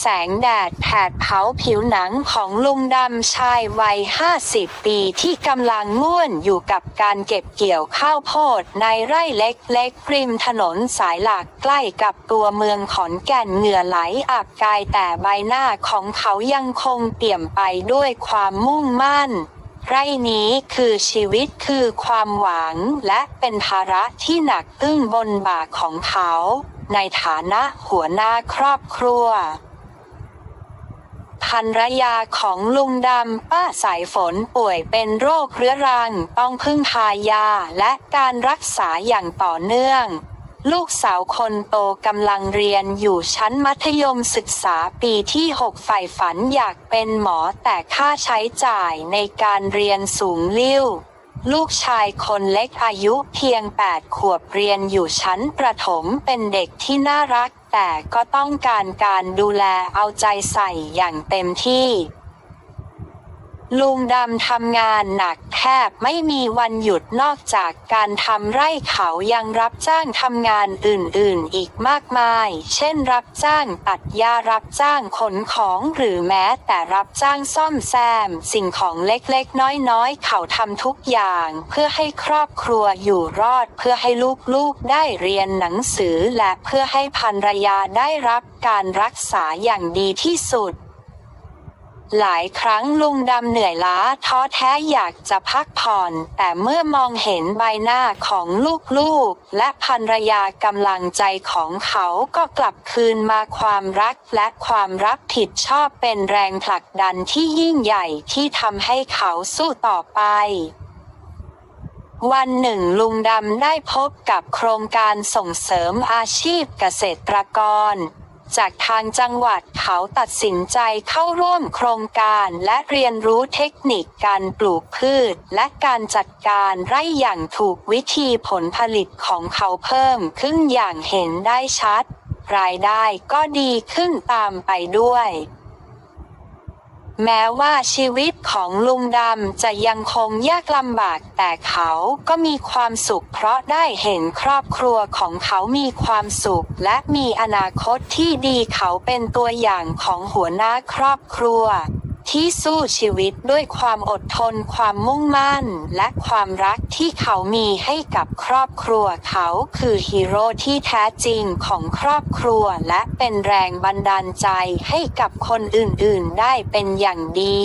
แสงแดดแผดเผาผิวหนังของลุงดำชายวัย 50 ปีที่กำลังง่วนอยู่กับการเก็บเกี่ยวข้าวโพดในไร่เล็กๆริมถนนสายหลักใกล้กับตัวเมืองขอนแก่นเหงื่อไหลอาบกายแต่ใบหน้าของเขายังคงเปี่ยมไปด้วยความมุ่งมั่นไร่นี้คือชีวิตคือความหวังและเป็นภาระที่หนักอึ้งบนบ่าของเขา ในฐานะหัวหน้าครอบครัว ภรรยาของลุงดำป้าสายฝนป่วยเป็นโรคเรื้อรัง ต้องพึ่งพายาและการรักษาอย่างต่อเนื่อง ลูกสาวคนโตกำลังเรียนอยู่ชั้นมัธยมศึกษาปีที่6ใฝ่ฝันอยากเป็นหมอแต่ค่าใช้จ่ายในการเรียนสูงลิ่ว ลูกชายคนเล็กอายุเพียง 8 ขวบเรียนอยู่ชั้นประถมเป็นเด็กที่น่ารัก แต่ก็ต้องการการดูแลเอาใจใส่อย่างเต็มที่ ลุงดำทำงานหนักแทบไม่มีวันหยุดนอกจากการทำไร่เขายังรับจ้างทำงานอื่นๆ อีกมากมาย เช่นรับจ้างตัดหญ้ารับจ้างขนของหรือแม้แต่รับจ้างซ่อมแซม สิ่งของเล็กๆ น้อยๆ เขาทำทุกอย่าง เพื่อให้ครอบครัวอยู่รอดเพื่อให้ลูกๆได้เรียนหนังสือและเพื่อให้ภรรยาได้รับการรักษาอย่างดีที่สุด หลายครั้งลุงดำเหนื่อยล้าท้อแท้อยากจะพักผ่อน แต่เมื่อมองเห็นใบหน้าของลูกๆ และภรรยากำลังใจของเขาก็กลับคืนมาความรักและความรับผิดชอบเป็นแรงผลักดันที่ยิ่งใหญ่ที่ทำให้เขาสู้ต่อไปวันหนึ่งลุงดำได้พบกับโครงการส่งเสริมอาชีพเกษตรกร จากทางจังหวัดเขาตัดสินใจเข้าร่วมโครงการและเรียนรู้เทคนิคการปลูกพืช และการจัดการไร่อย่างถูกวิธีผลผลิตของเขาเพิ่มขึ้นอย่างเห็นได้ชัด รายได้ก็ดีขึ้นตามไปด้วย แม้ว่าชีวิตของลุงดำจะยังคงยากลำบากแต่เขาก็มีความสุขเพราะได้เห็นครอบครัวของเขามีความสุข และมีอนาคตที่ดีเขาเป็นตัวอย่างของหัวหน้าครอบครัว ที่สู้ชีวิตด้วยความอดทน ความมุ่งมั่น และความรักที่เขามีให้กับครอบครัวเขาคือฮีโร่ที่แท้จริงของครอบครัวและเป็นแรงบันดาลใจให้กับคนอื่นๆ ได้เป็นอย่างดี